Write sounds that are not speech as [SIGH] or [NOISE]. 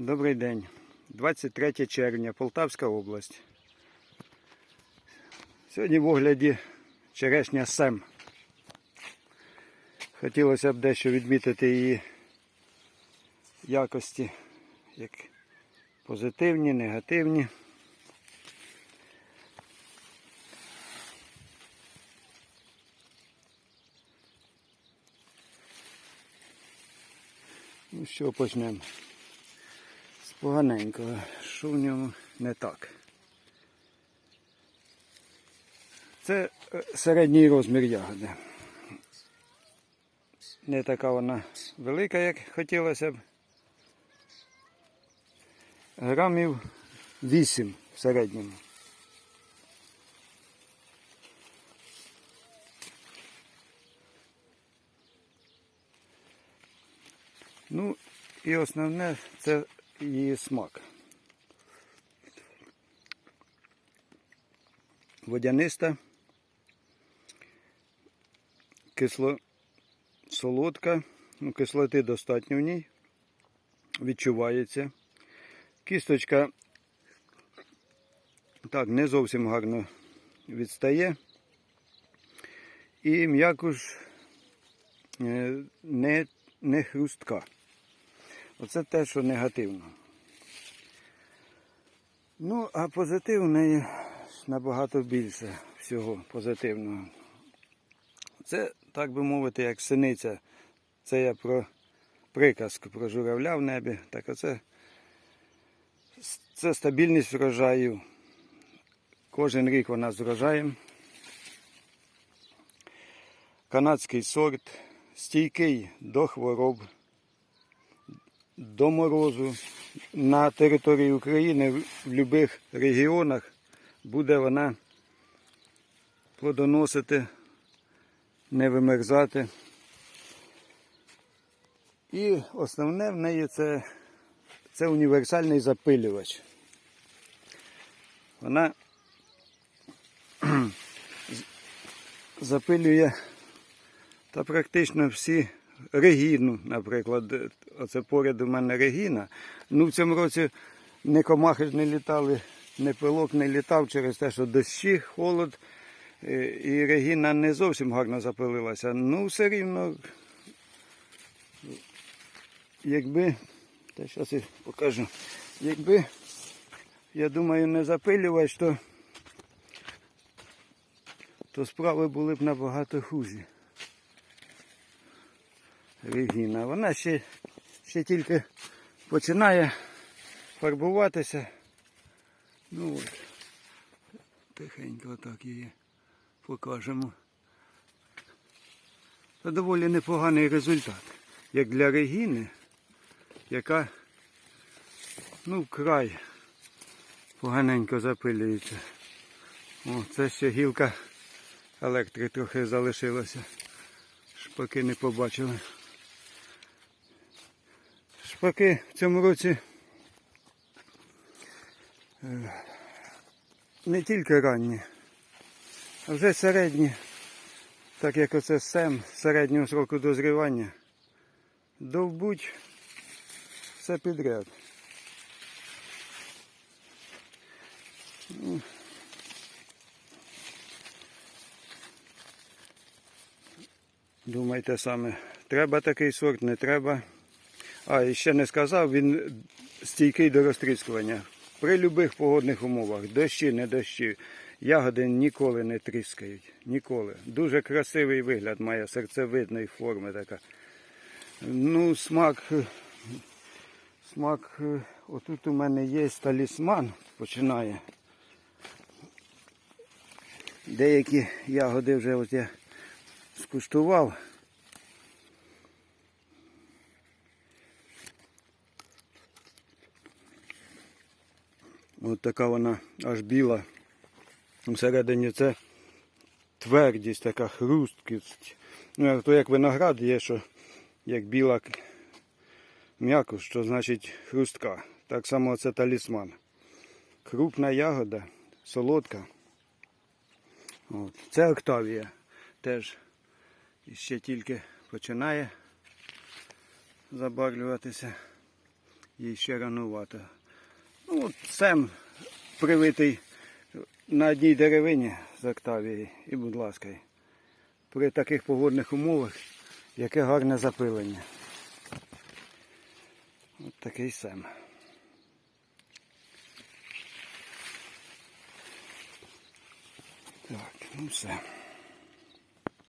Добрий день. 23 червня, Полтавська область. Сьогодні в огляді черешня Сем. Хотілося б дещо відмітити її якості, як позитивні, негативні. Ну що почнемо? З поганенького. Що в ньому не так? Це е, середній розмір ягоди. Не така вона велика, як хотілося б. Грамів 8 в середньому. Ну і основне це її смак. Водяниста, кисло солодка, ну, кислоти достатньо в ній, відчувається. Кісточка так не зовсім гарно відстає. І м'якуш е, не, не хрустка. Оце те, що негативно. Ну, а позитив в неї набагато більше всього позитивного. Це, так би мовити, як синиця. Це я про приказку про журавля в небі. Так оце це стабільність врожаю. Кожен рік вона з врожаєм. Канадський сорт, стійкий до хвороб до морозу на території України в будь-яких регіонах буде вона плодоносити, не вимерзати. І основне в неї це, це універсальний запилювач. Вона [CLEARS THROAT] запилює та практично всі Регіну, наприклад, оце поряд у мене Регіна. Ну в цьому році ні комахи ж не літали, ні пилок не літав через те, що дощі, холод. е, І Регіна не зовсім гарно запилилася. Ну, все рівно, якби, та зараз я покажу, якби, я думаю, не запилювач, то, то справи були б набагато хужі. Регіна. Вона ще, ще тільки починає фарбуватися. Ну от, тихенько так її покажемо. Це доволі непоганий результат. Як для Регіни, яка ну вкрай поганенько запилюється. О, це ще гілка електрики трохи залишилося. Шпаки не побачили. Шпаки в цьому році е, не тільки ранні, а вже середні, так як оце сем середнього сроку дозрівання, довбуть все підряд. Ну, Думайте саме, треба такий сорт, не треба. А, і ще не сказав, він стійкий до розтріскування. При будь-яких погодних умовах, дощі, не дощі, ягоди ніколи не тріскають. Ніколи. Дуже красивий вигляд має серцевидної форми така. Ну, смак. Смак. Отут у мене є талісман, починає. Деякі ягоди вже от я скуштував. Ось така вона аж біла. Всередині це твердість, така хрусткість. Ну, то як виноград є, що як біла м'якость, що значить хрустка. Так само це талісман. Крупна ягода, солодка. От. Це Октавія. Теж ще тільки починає забарвлюватися. їй ще ранувато. Ну, сем привитий на одній деревині з Октавії. І, будь ласка, при таких погодних умовах, яке гарне запилення. От такий сем. Так, ну все.